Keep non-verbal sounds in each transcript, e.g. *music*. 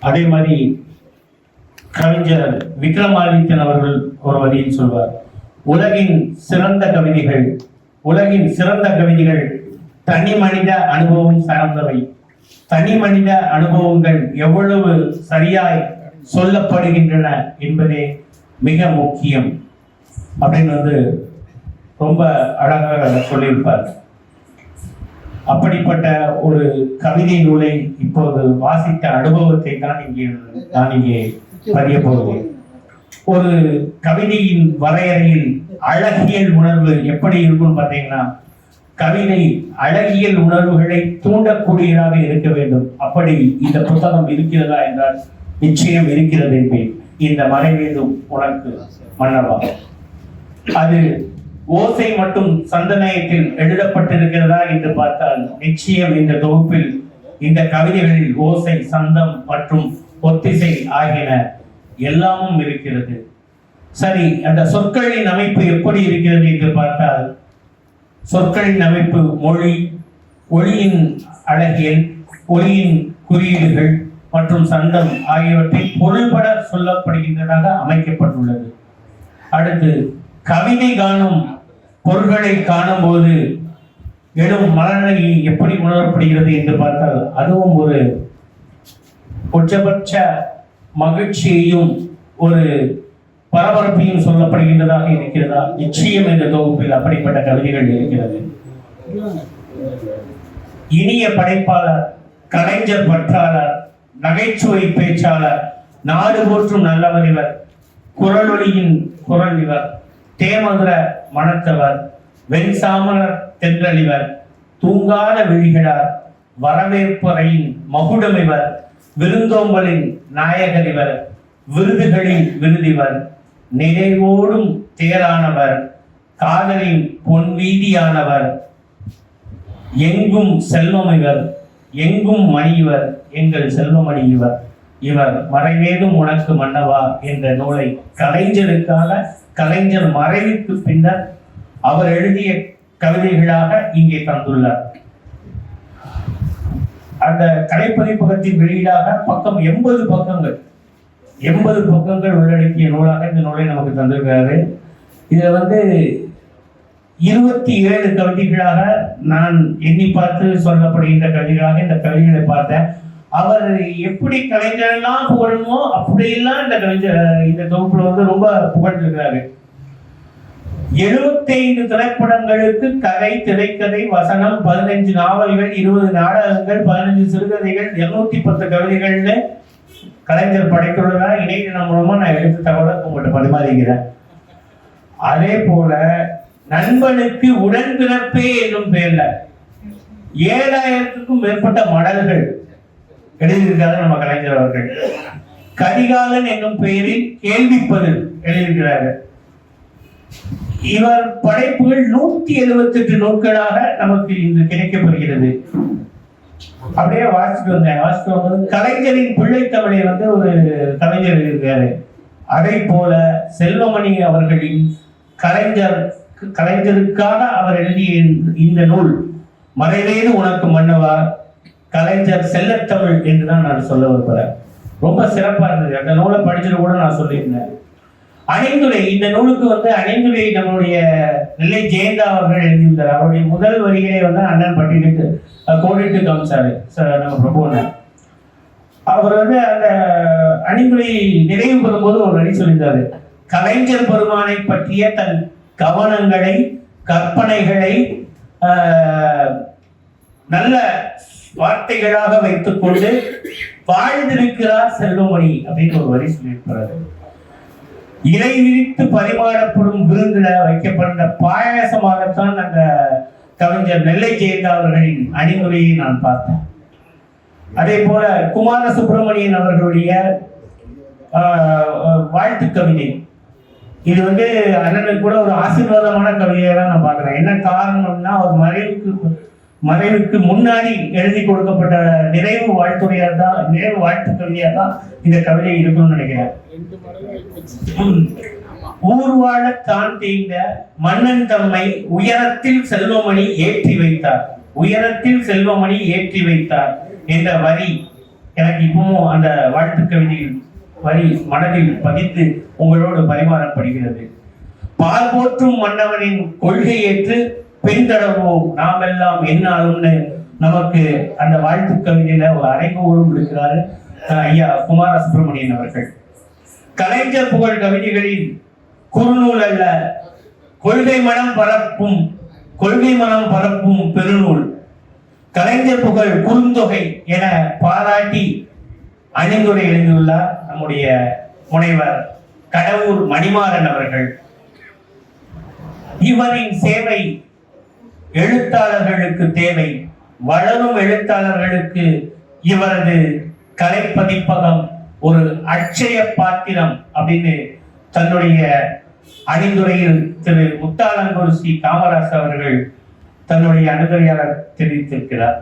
அதே மாதிரி கவிஞர் விக்ரமாதித்யன் அவர்கள் ஒரு வரியில் சொல்வார் உலகின் சிறந்த கவிதைகள் உலகின் சிறந்த கவிதைகள் தனி மனித அனுபவம் சார்ந்தவை. தனி மனித அனுபவங்கள் எவ்வளவு சரியாய் சொல்லப்படுகின்றன என்பதே மிக முக்கியம். அப்படின்னு வந்து ரொம்ப அழகாக சொல்லியிருப்பார். அப்படிப்பட்ட ஒரு கவிதை நூலை இப்போது வாசித்த அனுபவத்தை தான் இங்கே நான் இங்கே பதிய போகிறேன். ஒரு கவிதையின் வரையறையில் அழகியல் உணர்வு எப்படி இருக்கும்னு பார்த்தீங்கன்னா கவிதை அழகியல் உணர்வுகளை தூண்டக்கூடியதாக இருக்க வேண்டும். அப்படி இந்த புத்தகம் இருக்கிறதா என்றால் நிச்சயம் இருக்கிறது என்பேன். இந்த மறைவேதும் உனக்கு மன்னவா. அது ஓசை மற்றும் சந்தனயத்தில் எழுதப்பட்டிருக்கிறதா என்று பார்த்தால் நிச்சயம் இந்த தொகுப்பில் இந்த கவிதைகளில் ஓசை சந்தம் மற்றும் ஒத்திசை ஆகியன எல்லாமும் இருக்கிறது. சரி அந்த சொற்களின் அமைப்பு எப்படி இருக்கிறது என்று பார்த்தால் சொற்களின் அமைப்பு மொழி ஒளியின் அழகியல் ஒளியின் குறியீடுகள் மற்றும் சந்தம் ஆகியவற்றை பொருள்பட சொல்லப்படுகின்றதாக அமைக்கப்பட்டுள்ளது. அடுத்து கவிதை காணும் பொருள்களை காணும்போது எழும் மனநிலை எப்படி உணரப்படுகிறது என்று பார்த்தால் அதுவும் ஒரு உச்சபட்ச மகிழ்ச்சியையும் ஒரு பரபரப்பையும் சொல்லப்படுகின்றதாக இருக்கிறதா? நிச்சயம் இந்த தொகுப்பில் அப்படிப்பட்ட கவிதைகள் இருக்கிறது. இனிய படைப்பாளர் கலைஞர் பற்றாளர் நகைச்சுவை பேச்சாளர் நாடு போற்றும் நல்லவர் இவர் குரலொலியின் குரல் இவர் தேமதுர மணத்தவர் வெண்சாமலர் தென்றலிவர் தூங்காத விழிகளார் வரவேற்பறையின் மகுடமிவர் விருந்தோம்பலின் நாயகரிவர் விருதுகளின் விருதிவர் நிறைவோடும் தேரானவர் காதலின் பொன் வீதியானவர் எங்கும் செல்வம் இவர் எங்கும் மணியவர் எங்கள் செல்வமணி இவர் இவர் மறைவேதும் உனக்கு மன்னவா என்ற நூலை கலைஞருக்காக கலைஞர் மறைவுக்கு பின்னர் அவர் எழுதிய கவிதைகளாக இங்கே தந்துள்ளார். அந்த கலைப்பதிப்பகத்தின் வெளியீடாக பக்கம் எண்பது பக்கங்கள் எண்பது பக்கங்கள் உள்ளடக்கிய நூலாக இந்த நூலை நமக்கு தந்திருக்கிறாரு. இதை வந்து இருபத்தி ஏழு கவிதைகளாக நான் எண்ணி பார்த்து சொல்லப்படுகின்ற கவிதைகளாக இந்த கவிதைகளை பார்த்தேன். அவர் எப்படி கலைஞரெல்லாம் புகழணுமோ அப்படியெல்லாம் இந்த கவிஞர் இந்த தொகுப்புல வந்து ரொம்ப புகழ்ந்திருக்கிறாரு. எழுபத்தைந்து திரைப்படங்களுக்கு கதை திரைக்கதை வசனம் பதினஞ்சு நாவல்கள் இருபது நாடகங்கள் பதினஞ்சு சிறுகதைகள் இருநூத்தி பத்து கவிதைகள்னு கலைஞர் படைத்துள்ளதா? இணையதளம் மூலமா நான் எடுத்த தகவலை உங்கள்கிட்ட பரிமாறிக்கிறேன். அதே போல நண்பனுக்கு உடன்பிறப்பே என்னும் பெயர்ல ஏழாயிரத்துக்கும் மேற்பட்ட மடல்கள் எழுதியிருக்காரு நம்ம கலைஞர் அவர்கள். கரிகாலன் என்னும் பெயரில் கேள்விப்பதில் எழுதியிருக்கிறார்கள். இவர் படைப்புகள் நூத்தி எழுபத்தி எட்டு நூல்களாக நமக்கு இன்று கிடைக்கப்படுகிறது. அப்படியே வாசிட்டு வந்தேன். வாசிட்டு வந்தது கலைஞரின் பிள்ளை தமிழை வந்து ஒரு கலைஞர் எழுதியிருக்காரு அதே போல செல்வமணி அவர்களின் கலைஞர் கலைஞருக்காக அவர் எழுதிய இந்த நூல் மறைவேது உனக்கு மன்னவா? கலைஞர் செல்லத்தமிழ் என்று தான் நான் சொல்ல விரும்புகிறேன் ரொம்ப சிறப்பாக இருந்தது. அந்த நூலை படிச்சுட்டு கூட நான் சொல்லியிருந்தேன். அணிந்துரை இந்த நூலுக்கு வந்து அணிந்துரை நம்மளுடைய நெல்லை ஜெயந்தா அவர்கள் எழுதியிருந்தார். அவருடைய முதல் வரிகளை வந்து அண்ணன் பட்டியலிட்டு கோடிட்டு காமிச்சாரு ச- நம்ம பிரபுவனர் அவர் வந்து அந்த அணிந்துரை நிறைவு பெறும்போது ஒரு வரி சொல்லியிருந்தாரு. கலைஞர் பெருமானை பற்றிய தன் கவனங்களை கற்பனைகளை நல்ல வார்த்தைகளாக வைத்துக்கொண்டு வாழ்ந்திருக்கிறார் செல்வமணி அப்படின்னு ஒரு வரி சொல்லியிருக்கிறாரு. இலை விரித்து பரிமாறப்படும் விருந்துல வைக்கப்படுகிற பாயாசமாகத்தான் அந்த கவிஞர் நெல்லை ஜெயந்தா அவர்களின் அணிமுறையை நான் பார்த்தேன். அதே போல குமார சுப்பிரமணியன் அவர்களுடைய வாழ்த்து கவிதை. இது வந்து அண்ணனுக்கு கூட ஒரு ஆசீர்வாதமான கவிதையை தான் நான் பார்க்குறேன். என்ன காரணம்னா அவர் மறைவுக்கு மறைவுக்கு முன்னாடி எழுதி கொடுக்கப்பட்ட நிறைவு வாழ்த்துறையா தான் நிறைவு வாழ்த்து கவிதையா தான் இந்த கவிதை இருக்கும்னு நினைக்கிறேன். ம். ஊர் தான் தேய்ந்த மன்னன் தம்மை உயரத்தில் செல்வமணி ஏற்றி வைத்தார். உயரத்தில் செல்வமணி ஏற்றி வைத்தார் என்ற வரி எனக்கு இப்பவும் அந்த வாழ்த்து கவிதையில் வரி மனதில் பதித்து உங்களோடு பரிமாறப்படுகிறது. பால் போற்றும் மன்னவனின் கொள்கை ஏற்று பின்தடவோம் நாம் எல்லாம் என்னாலும்னு நமக்கு அந்த வாழ்த்து கவிதையில ஒரு அறைகோலும் இருக்கிறாரு ஐயா குமார சுப்பிரமணியன் அவர்கள். கலைஞர் புகழ் கவிதைகளில் குறுநூல் அல்ல கொள்கை மனம் பரப்பும் கொள்கை மனம் பரப்பும் பெருநூல். கலைஞர் புகழ் குறுந்தொகை என பாராட்டி அணிந்துரை எழுதியுள்ளார் நம்முடைய முனைவர் கடவுர் மணிமாறன் அவர்கள். இவரின் சேவை எழுத்தாளர்களுக்கு தேவை. வளரும் எழுத்தாளர்களுக்கு இவரது கலைப்பதிப்பகம் ஒரு அட்சய பாத்திரம் அப்படின்னு தன்னுடைய அணிந்துரையில் திரு முத்தாலங்கூர் சி காமராஜ் அவர்கள் தன்னுடைய அனுதுரையாளர் தெரிவித்திருக்கிறார்.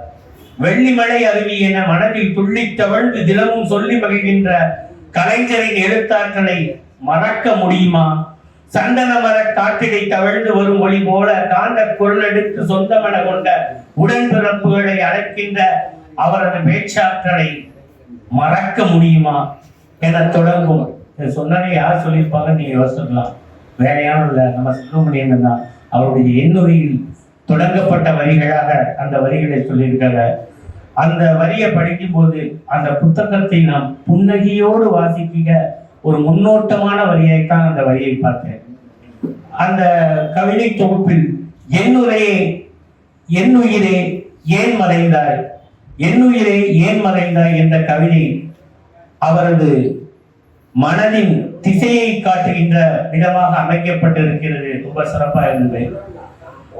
வெள்ளிமலை அருவி என மனதில் துள்ளித்தவள் தவழ்ந்து தினமும் சொல்லி மகிழ்கின்ற கலைஞரின் எழுத்தாற்றலை மறக்க முடியுமா? சந்தன மர காற்றிடை தவழ்ந்து வரும் ஒளி போல காந்த குரலெடுத்து எடுத்து சொந்தமன கொண்ட உடன்பிறப்புகளை அழைக்கின்ற அவரது பேச்சாற்றலை மறக்க முடியுமா என தொடங்கும். சொன்னதை யார் சொல்லியிருப்பாங்க? நீங்க யோசிக்கலாம் வேற யாரும் இல்லை. நம்ம சுப்பிரமணியன் தான். அவருடைய எண்ணுரையில் தொடங்கப்பட்ட வரிகளாக அந்த வரிகளை சொல்லியிருக்காங்க. அந்த வரியை படிக்கும்போது அந்த புத்தகத்தை நாம் புன்னகையோடு வாசிக்க ஒரு முன்னோட்டமான வரியைத்தான் அந்த வரியை பார்த்தேன். அந்த கவிதை தொகுப்பில் என்னுரையே என்னுயிரே ஏன் மறைந்தாய்? என்னுயிரே ஏன் மறைந்தாய் என்ற கவிதை அவரது மனதின் திசையை காட்டுகின்ற விதமாக அமைக்கப்பட்டிருக்கிறது. ரொம்ப சிறப்பா இருந்தது.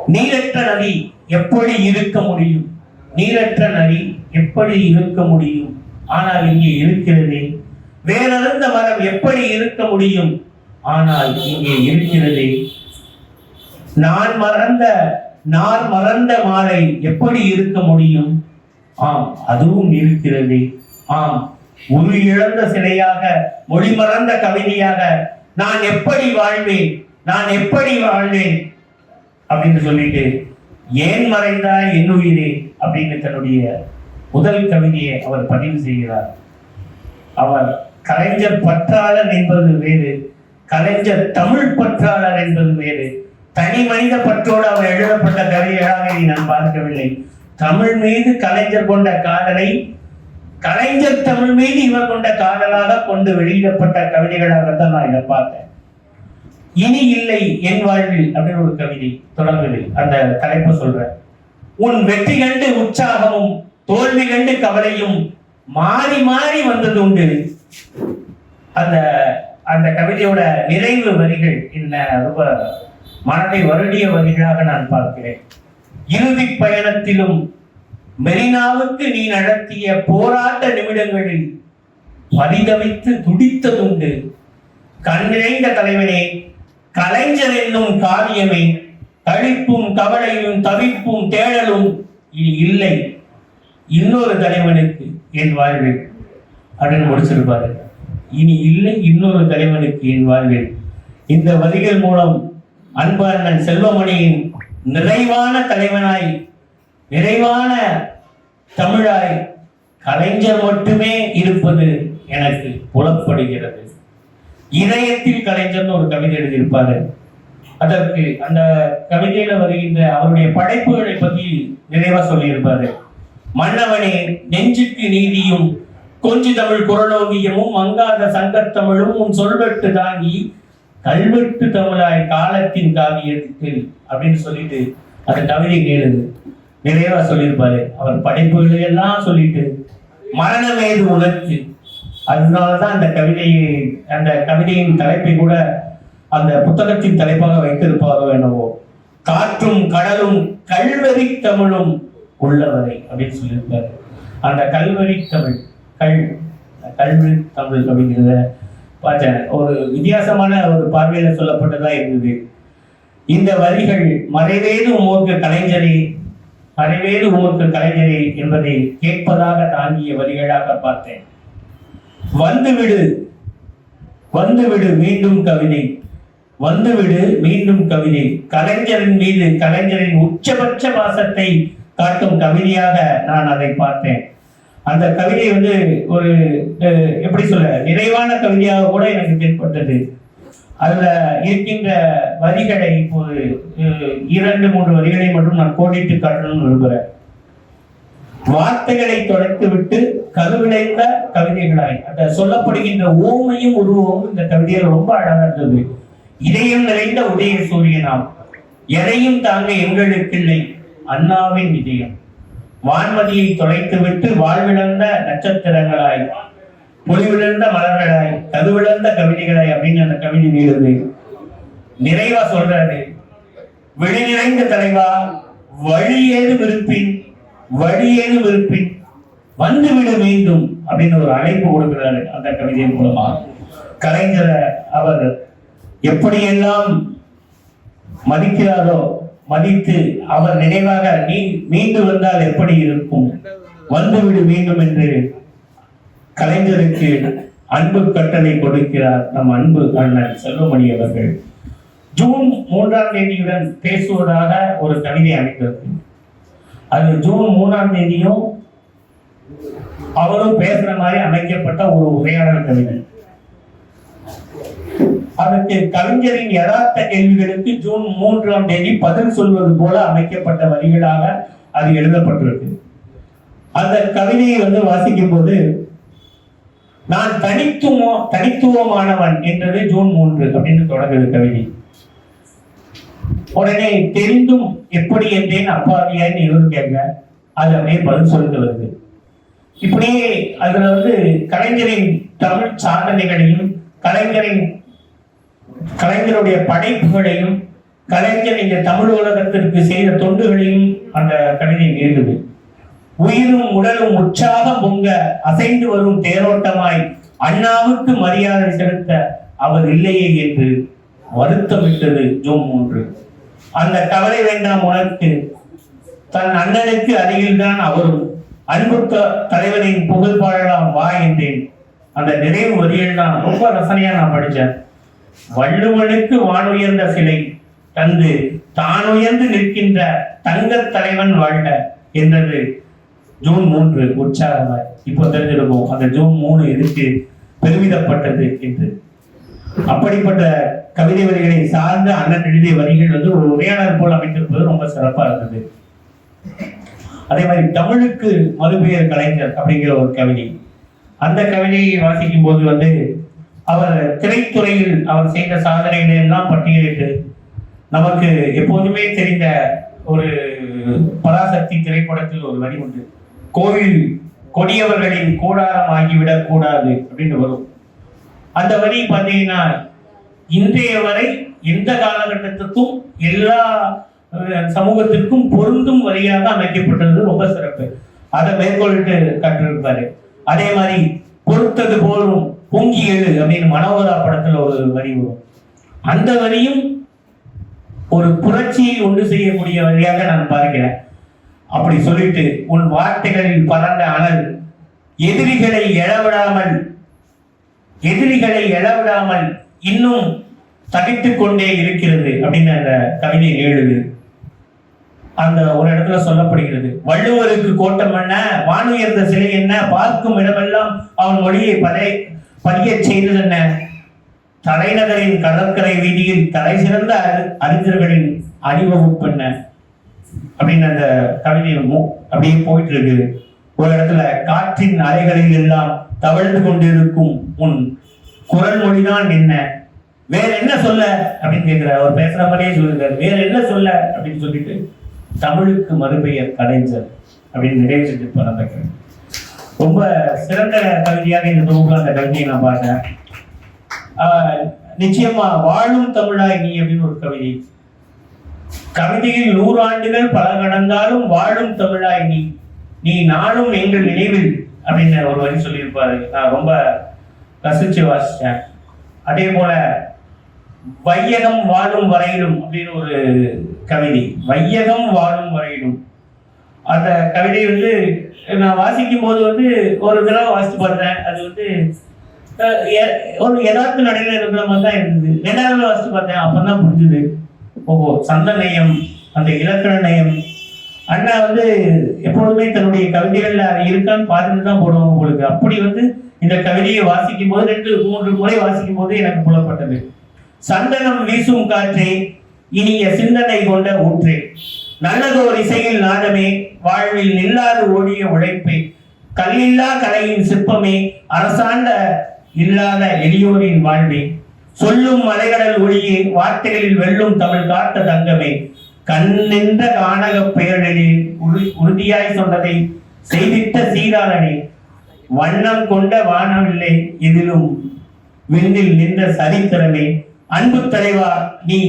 நீரற்ற நதி எப்படி இருக்க முடியும்? நீரற்ற நதி எப்படி இருக்க முடியும்? ஆனால் இங்கே இருக்கிறது. வேறறுந்த மரம் எப்படி இருக்க முடியும்? ஆனால் இங்கே இருக்கிறது. நான் மறந்த நான் மறந்த மாலை எப்படி இருக்க முடியும்? ஆம் அதுவும் இருக்கிறது. ஆம் உரு இழந்த சிலையாக மொழி மறந்த கவிதையாக நான் எப்படி வாழ்வேன்? நான் எப்படி வாழ்வேன்? அப்படின்னு சொல்லிட்டு ஏன் மறைந்தாய் என்னுயிரே அப்படின்னு தன்னுடைய முதல் கவிதையை அவர் பதிவு செய்கிறார். அவர் கலைஞர் பற்றாளர் என்பது வேறு. கலைஞர் தமிழ் பற்றாளர் என்பது வேறு. தனி மனித பற்றோடு அவர் எழுதப்பட்ட கவிதைகளாக நான் பார்க்கவில்லை. தமிழ் மீது கலைஞர் கொண்ட காதலை கலைஞர் தமிழ் மீது இவர் கொண்ட காதலாக கொண்டு வெளியிடப்பட்ட கவிதைகளாக தான் நான் இதை பார்த்தேன். இனி இல்லை என் வாழ்வில் அப்படின்னு ஒரு கவிதை தொடங்குது. அந்த தலைப்பு சொல்றேன். உன் வெற்றி கண்டு உற்சாகமும் தோல்வி கண்டு கவலையும் மாறி மாறி வந்தது உண்டு. அந்த அந்த கவிதையோட நிறைவு வரிகள் என்ன? ரொம்ப மனதை வருடிய வரிகளாக நான் பார்க்கிறேன். இறுதி பயணத்திலும் மெரினாவுக்கு நீ நடத்திய போராட்ட நிமிடங்களில் பரிதவித்து துடித்ததுண்டு. கண்ணிறைந்த தலைவனே கலைஞர் என்னும் காவியமே தழிப்பும் கவலையும் தவிப்பும் தேடலும் இனி இல்லை. இன்னொரு தலைவனுக்கு என் வாழ்வில் அப்படின்னு முடிச்சிருப்பாரு இனி இல்லை இன்னொரு தலைவனுக்கு என் வாழ்வில். இந்த வரிகள் மூலம் அன்பார்ணன் செல்வமணியின் நிறைவான தலைவனாய் நிறைவான தமிழாய் கலைஞர் மட்டுமே இருப்பது எனக்கு புலப்படுகிறது. இதயத்தில் கலைஞர்னு ஒரு கவிதை எழுதியிருப்பாரு. அதற்கு அந்த கவிதையில வருகின்ற அவருடைய படைப்புகளை பற்றி நிறைவா சொல்லியிருப்பாரு. மன்னவனே நெஞ்சுக்கு நீதியும் கொஞ்சி தமிழ் குரலோகியமும் மங்காத சங்கத்தமிழும் உன் சொல்வெட்டு தாங்கி கல்வெட்டு தமிழாய் காலத்தின் காவியத்தில் அப்படின்னு சொல்லிட்டு அந்த கவிதை கேளுது நிறைவா சொல்லியிருப்பாரு. அவர் படைப்புகளை எல்லாம் சொல்லிட்டு மரணமேது உணர்ச்சி அதனாலதான் அந்த கவிதையை அந்த கவிதையின் தலைப்பை கூட அந்த புத்தகத்தின் தலைப்பாக வைத்திருப்பாரோ என்னவோ. காற்றும் கடலும் கல்வெறி தமிழும் உள்ளவரை அப்படின்னு சொல்லியிருப்பாரு. அந்த கல்வெறி தமிழ். கல் கல்வி தமிழ் அப்படிங்கிறத பார்த்தேன் ஒரு வித்தியாசமான ஒரு பார்வையில் சொல்லப்பட்டதாக இருந்தது. இந்த வரிகள் மறைவேது உமோர்க்கு கலைஞரே மறைவேது உமோர்க்கு கலைஞரே என்பதை கேட்பதாக தாங்கிய வரிகளாக பார்த்தேன். வந்துவிடு வந்துவிடு மீண்டும் கவிதை வந்துவிடு மீண்டும் கவிதை. கலைஞரின் மீது கலைஞரின் உச்சபட்ச பாசத்தை காட்டும் கவிதையாக நான் அதை பார்த்தேன். அந்த கவிதை வந்து ஒரு எப்படி சொல்ல நிறைவான கவிதையாக கூட எனக்கு தென்பட்டது. அதுல இருக்கின்ற வரிகளை இப்போது இரண்டு மூன்று வரிகளை மட்டும் நான் கோடிட்டு காட்டணும்னு விரும்புகிறேன் வார்த்தைகளை தொலைத்து விட்டு கருவிளைந்த கவிதைகளாய் அந்த சொல்லப்படுகின்ற ஓமையும் உருவமும் இந்த கவிதையில் ரொம்ப அழகா இருந்தது. இதயம் நிறைந்த உதய சூரியனாம் எதையும் தாங்க எங்களுக்கு இல்லை அண்ணாவின் இதயம். வான்மதியை தொலைத்து விட்டு வாழ்விழந்த நட்சத்திரங்களாய் பொலிவிழந்த மலர்களாய் கருவிழந்த கவிதைகளாய் அப்படின்னு அந்த கவிதை நீடுது நிறைவா சொல்றாரு. வெளி நிறைந்த தலைவா வழி ஏது விருப்பின் வழி ஏது விருப்பின் வந்து மீண்டும் அப்படின்னு ஒரு அழைப்பு கொடுக்கிறாரு அந்த கவிதையின் மூலமா. கலைஞரை அவர் எப்படியெல்லாம் மதிக்கிறாரோ மதித்து அவர் நினைவாக நீ மீண்டு வந்தால் எப்படி இருக்கும்? வந்துவிடு மீண்டும் என்று கலைஞருக்கு அன்பு கட்டளை கொடுக்கிறார் நம் அன்பு அண்ணன் செல்வமணி அவர்கள். ஜூன் மூன்றாம் தேதியுடன் பேசுவதாக ஒரு கவிதை அமைத்தது அது ஜூன் மூன்றாம் தேதியும் அவரும் பேசுற மாதிரி அமைக்கப்பட்ட ஒரு உரையாடல் கவிதை. அதற்கு கவிஞரின் யதார்த்த கேள்விகளுக்கு ஜூன் மூன்றாம் தேதி பதில் சொல்வது போல அமைக்கப்பட்ட வரிகளாக அது எழுதப்பட்டிருக்கு. அந்த கவிதையை வந்து வாசிக்கும் போது நான் தனித்துவ தனித்துவமானவன் என்றது ஜூன் மூன்று அப்படின்னு தொடங்குது கவிதை. உடனே தெரிந்தும் எப்படி என்றேன் அப்பாவியான்னு இவரு கேட்க அது அப்படியே பதில் சொல்லிட்டு வருது. இப்படியே அதுல வந்து கலைஞரின் தமிழ் சாதனைகளையும் கலைஞரின் கலைஞருடைய படைப்புகளையும் கலைஞர் இந்த தமிழ் உலகத்திற்கு செய்த தொண்டுகளையும் அந்த கவிதை எழுதுது உயிரும் உடலும் உற்சாகம் பொங்க அசைந்து வரும் தேரோட்டமாய் அண்ணாவுக்கு மரியாதை செலுத்த அவர் இல்லையே என்று வருத்தமிட்டது ஜூன் மூன்று. அந்த கவலை வேண்டாம் உனக்கு. தன் அண்ணனுக்கு அருகில்தான் அவரும். அன்பு தலைவரின் புகழ் பாடலாம் வா என்றேன். அந்த நிறைவு வரிகள் தான் ரொம்ப ரசனையா நான் படித்தேன் வள்ளுவனுக்கு வானுயர்ந்த சிலை தந்து தான் உயர்ந்து நிற்கின்ற தங்க தலைவன் வாழ்க என்றது ஜூன் மூன்று உற்சாகமாய். இப்போ தெரிஞ்சிருக்கும் அந்த ஜூன் மூணு எதுக்கு பெருமிதப்பட்டது என்று. அப்படிப்பட்ட கவிதை வரிகளை சார்ந்த அண்ணன் எழுதிய வரிகள் வந்து ஒரு உரையாளர் போல் அமைத்திருப்பது ரொம்ப சிறப்பா இருந்தது. அதே மாதிரி தமிழுக்கு மறுபெயர் கலைஞர் அப்படிங்கிற ஒரு கவிதை. அந்த கவிதையை வாசிக்கும் போது வந்து அவர் திரைத்துறையில் அவர் செய்த சாதனைகளை எல்லாம் பட்டியலிட்டு நமக்கு எப்போதுமே தெரிந்த ஒரு பராசக்தி திரைப்படத்தில் ஒரு வரி உண்டு. கோவில் கொடியவர்களின் கூடாரம் ஆகிவிடக் கூடாது அப்படின்னு வரும். அந்த வரி பார்த்தீங்கன்னா இன்றைய வரை எந்த காலகட்டத்துக்கும் எல்லா சமூகத்திற்கும் பொருந்தும் வரியாக அமைக்கப்பட்டது ரொம்ப சிறப்பு. அதை மேற்கொள்ளிட்டு கற்றிருப்பாரு அதே மாதிரி பொறுத்தது போலும் பொங்கி எழு அப்படின்னு மனோகரா படத்துல ஒரு வரி வரும். அந்த வரியும் ஒரு புரட்சியை ஒன்று செய்யக்கூடிய வழியாக நான் பார்க்கிறேன். அப்படி சொல்லிட்டு உன் வார்த்தைகளில் பறந்த அனல் எதிரிகளை எழவிடாமல் எதிரிகளை எழவிடாமல் இன்னும் தகித்துக் கொண்டே இருக்கிறது அப்படின்னு அந்த கவிதை எழுது. அந்த ஒரு இடத்துல சொல்லப்படுகிறது. வள்ளுவருக்கு கோட்டம் என்ன? வானுயர்ந்த சிலை என்ன? பார்க்கும் இடமெல்லாம் அவன் மொழியை பதை பதியச் செய்தது என்ன? தலைநகரின் கடற்கரை வீதியில் தலை சிறந்த அறிஞர்களின் அணிவகுப்பு என்ன? அப்படின்னு அந்த கவிதை அப்படியே போயிட்டு இருக்கு ஒரு இடத்துல காற்றின் அலைகளில் எல்லாம் தவழ்ந்து கொண்டிருக்கும் உன் குரல் மொழிதான் என்ன? வேற என்ன சொல்ல? அப்படின்னு கேட்கிறார் அவர் பேசுற மாதிரியே சொல்லிருக்காரு வேற என்ன சொல்ல? அப்படின்னு சொல்லிட்டு தமிழுக்கு மறுபெயர் கலைஞர் அப்படின்னு நிறைவு செஞ்சிருப்பார் அந்த கவிதை ரொம்ப சிறந்த கவிதையாக இந்த தொகுப்புல அந்த கவிதையை நான் பார்த்தேன். நிச்சயமா வாழும் தமிழாய் நீ அப்படின்னு ஒரு கவிதை. கவிதையில் நூறாண்டுகள் பல கடந்தாலும் வாழும் தமிழாய் நீ நீ நாளும் எங்கள் நினைவில் அப்படின்னு ஒரு வரி சொல்லியிருப்பாரு. நான் ரொம்ப ரசிச்சு வாசித்தேன் அதே போல வையகம் வாழும் வரையிலும் அப்படின்னு ஒரு கவிதை. வையகம் வாழும் வரையிலும். அந்த கவிதை வந்து நான் வாசிக்கும் போது வந்து ஒரு தடவை வாசித்து பார்த்தேன். அது வந்து எ- ஒரு யதார்த்த நடையில இருக்கிற மாதிரி தான் இருந்தது. ரெண்டாவது வாசித்து பார்த்தேன். அப்பதான் புரிஞ்சுது. ஓஹோ சந்த நயம் அந்த இலக்கண நயம் அண்ணா வந்து எப்பொழுதுமே தன்னுடைய கவிதைகள்ல அது இருக்கான்னு பார்த்துட்டு தான் போடுவோம் உங்களுக்கு. அப்படி வந்து இந்த கவிதையை வாசிக்கும் போது ரெண்டு மூன்று முறை வாசிக்கும் போது எனக்கு புலப்பட்டது. சந்தனம் வீசும் காற்றே இனிய சிந்தனை கொண்ட ஊற்றே. நல்லதோர் இசையில் நாதமே வாழ்வில் நில்லாது ஓடிய உழைப்பே. கல்லில்லா கலையின் சிற்பமே அரசாண்ட இல்லாத எளியோரின் வாழ்வே. சொல்லும் மலைகடல் ஒளியே வார்த்தைகளில் வெல்லும் தமிழ் காத்த தங்கமே. கண்ணென்ற காணக பெயரில் உறுதியாய் சொன்னதை செய்திட்ட சீராளனே வண்ணம் கொண்ட வானவில்லை எதிலும் விண்ணில் நின்ற சரித்திரமே. அன்பு தலைவா நீ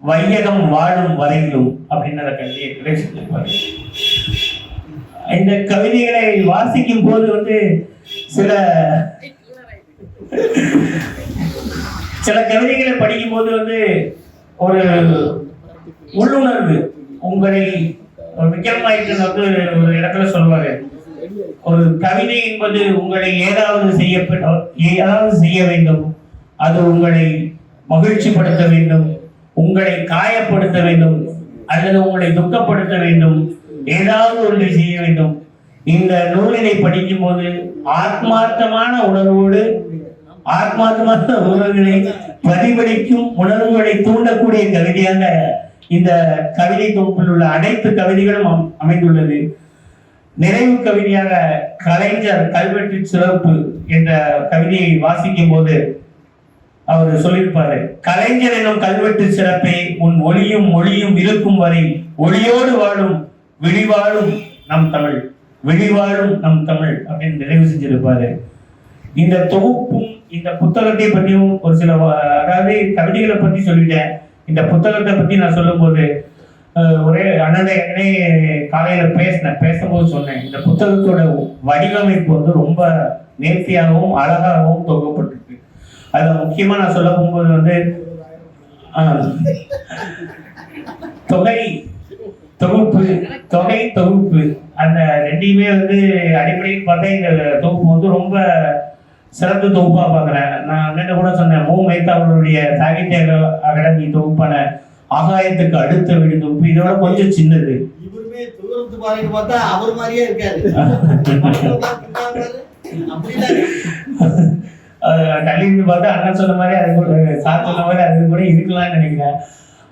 வையகம் வாழும் வரையிலும் அப்படின்னு கவிதையை கிடைச்சிருப்பாரு இந்த கவிதைகளை வாசிக்கும் போது வந்து சில சில கவிதைகளை படிக்கும் போது வந்து ஒரு உள்ளுணர்வு உங்களை ஒரு விக்ரமாயிட்டன் வந்து ஒரு இடத்துல சொல்வாரு. ஒரு கவிதை என்பது உங்களை ஏதாவது செய்யப்பட்ட ஏதாவது செய்ய வேண்டும். அது உங்களை மகிழ்ச்சிப்படுத்த வேண்டும். உங்களை காயப்படுத்த வேண்டும் அல்லது உங்களை துக்கப்படுத்த வேண்டும். ஏதாவது ஒன்றை செய்ய வேண்டும். இந்த நூலினை படிக்கும் போது ஆத்மார்த்தமான உணர்வோடு ஆத்மார்த்தமான உணர்வுகளை பிரதிபலிக்கும் உணர்வுகளை தூண்டக்கூடிய கவிதையாக இந்த கவிதை தொகுப்பில் உள்ள அனைத்து கவிதைகளும் அம்- அமைந்துள்ளது. நிறைவு கவிதையாக கலைஞர் கல்வெட்டு சிறப்பு என்ற கவிதையை வாசிக்கும் போது அவர் சொல்லியிருப்பாரு கலைஞர் என்னும் கல்வெட்டு சிறப்பே உன் ஒளியும் மொழியும் இருக்கும் வரை ஒளியோடு வாழும் விழிவாழும் நம் தமிழ் விழிவாழும் நம் தமிழ் அப்படின்னு நிறைவு செஞ்சிருப்பாரு. இந்த தொகுப்பும் இந்த புத்தகத்தை பற்றியும் ஒரு சில அதாவது கவிதைகளை பற்றி சொல்லிட்டேன். இந்த புத்தகத்தை பற்றி நான் சொல்லும்போது ஒரே அண்ணனை காலையில பேசினேன். பேசும்போது சொன்னேன் இந்த புத்தகத்தோட வடிவமைப்பு வந்து ரொம்ப நேர்த்தியாகவும் அழகாகவும் தொகுக்கப்பட்டிருக்கு. அதுல முக்கியமா நான் சொல்ல போகும்போது வந்து தொகை தொகுப்பு தொகை தொகுப்பு. அந்த ரெண்டையுமே வந்து அடிப்படையில் பார்த்தா இந்த தொகுப்பு வந்து ரொம்ப சிறந்த தொகுப்பா பார்க்குறேன். நான் அண்ணன் கூட சொன்னேன் மு. மேத்தா அவர்களுடைய சாகித்ய அக- அகாடமி தொகுப்பான ஆகாயத்துக்கு அடுத்த வீடு தொகுப்பு. இதோட கொஞ்சம் சின்னது. இவருமே தூரத்து பாருங்க பார்த்தா அவர் மாதிரியே இருக்காரு. *laughs* அப்படிலாம் பார்த்தா அண்ணன் சொன்ன மாதிரி அது கூட சார் சொன்ன மாதிரி அது கூட இருக்கலாம்னு நினைக்கிறேன்.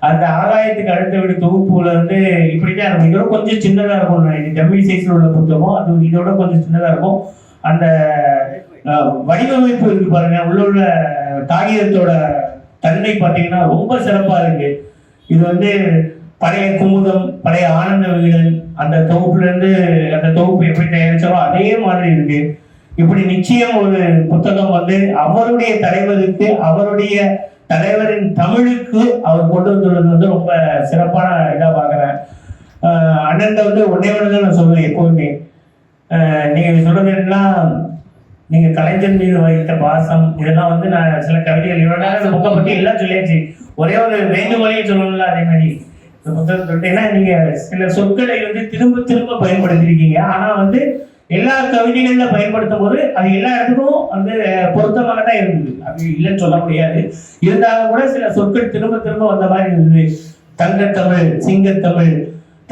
அந்த ஆகாயத்துக்கு அடுத்த வீடு தொகுப்புல இருந்து இப்படிதான் இருக்கும். இதோட கொஞ்சம் சின்னதா இருக்கும். இது டம்மி சைஸ்ல உள்ள புத்தகம். அது இதோட கொஞ்சம் சின்னதா இருக்கும். அந்த வடிவமைப்பு இருக்கு பாருங்க. உள்ள உள்ள காகிதத்தோட தன்மை பார்த்தீங்கன்னா ரொம்ப சிறப்பா இருக்கு. இது வந்து பழைய குமுதம் பழைய ஆனந்த விகடன் அந்த தொகுப்புல இருந்து அந்த தொகுப்பு எப்படி தயாரிச்சாலும் அதே மாதிரி இருக்கு. இப்படி நிச்சயம் ஒரு புத்தகம் வந்து அவருடைய தலைவருக்கு அவருடைய தலைவரின் தமிழுக்கு அவர் கொண்டு வந்துள்ளது வந்து ரொம்ப சிறப்பான இதாக பார்க்குறேன். அண்ணன் வந்து ஒன்னே ஒன்று தான் நான் சொல்லுவேன் எப்போதுமே. நீங்கள் நீங்க நீங்கள் கலைஞர் மீது வைத்த பாசம் இதெல்லாம் வந்து நான் சில கவிதைகள் இவ்வளோ அந்த இந்த புக்கை பத்தி எல்லாம் சொல்லியாச்சு. ஒரே ஒரு வேண்டுகோளையும் சொல்லணும்ல அதே மாதிரி. இந்த புத்தகம் சொல்லிட்டீங்கன்னா நீங்கள் சில சொற்களை வந்து திரும்ப திரும்ப பயன்படுத்திருக்கீங்க. ஆனால் வந்து எல்லா கவிதைகள்ல பயன்படுத்தும் போது அது எல்லா இடத்துக்கும் வந்து பொருத்தமாக தான் இருந்தது. அது இல்லைன்னு சொல்ல முடியாது. இருந்தாலும் கூட சில சொற்கள் திரும்ப திரும்ப வந்த மாதிரி இருந்தது. தங்கத்தமிழ் சிங்கத்தமிழ்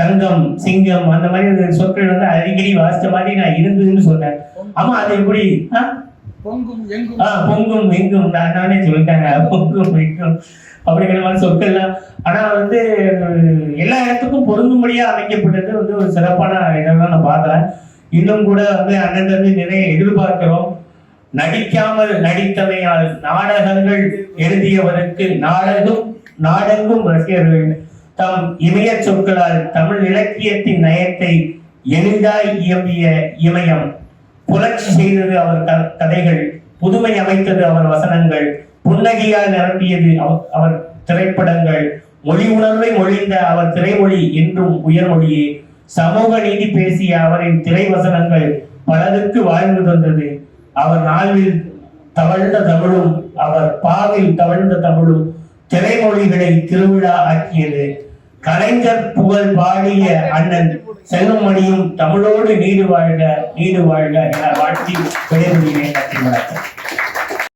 தங்கம் சிங்கம் அந்த மாதிரி சொற்கள் வந்து அடிக்கடி வாசிச்ச மாதிரி நான் இருந்ததுன்னு சொன்னேன். ஆமா அது எப்படி? பொங்கும் எங்கும். நான் நானே சொல்லிட்டாங்க பொங்கும் எங்கும். அப்படிங்கிற மாதிரி சொற்கள்லாம். ஆனா வந்து எல்லா இடத்துக்கும் பொருந்தும்படியா அமைக்கப்பட்டது வந்து ஒரு சிறப்பான இதெல்லாம் நான் பார்க்கிறேன். இன்னும் கூட வந்து அண்ணன் வந்து நிறைய எதிர்பார்க்கிறோம். நடிக்காமல் நடித்தமையால் நாடகங்கள் எழுதியவருக்கு நாடகம் நாடெங்கும் ரசிகர்கள் தம் இமய சொற்களால் தமிழ் இலக்கியத்தின் நயத்தை எளிதாய் இயம்பிய இமயம். புரட்சி செய்தது அவர் க- கதைகள் புதுமை அமைத்தது அவர் வசனங்கள் புன்னகையால் நிரம்பியது அவர் திரைப்படங்கள் மொழி உணர்வை மொழிந்த அவர் திரைமொழி என்றும் உயர்மொழியே. சமூக நீதி பேசிய அவரின் திரை வசனங்கள் பலருக்கு வாழ்வு தந்தது. அவர் நாளில் தவழ்ந்த தமிழும் அவர் பாவில் தவழ்ந்த தமிழும் திரைமொழிகளை திருவிழா ஆக்கியது. கலைஞர் புகழ் பாடிய அண்ணன் செல்வமணியும் தமிழோடு நீடு வாழ்க நீடு வாழ்க என வாழ்த்தி விடைபெறுகிறேன். நன்றி வணக்கம்.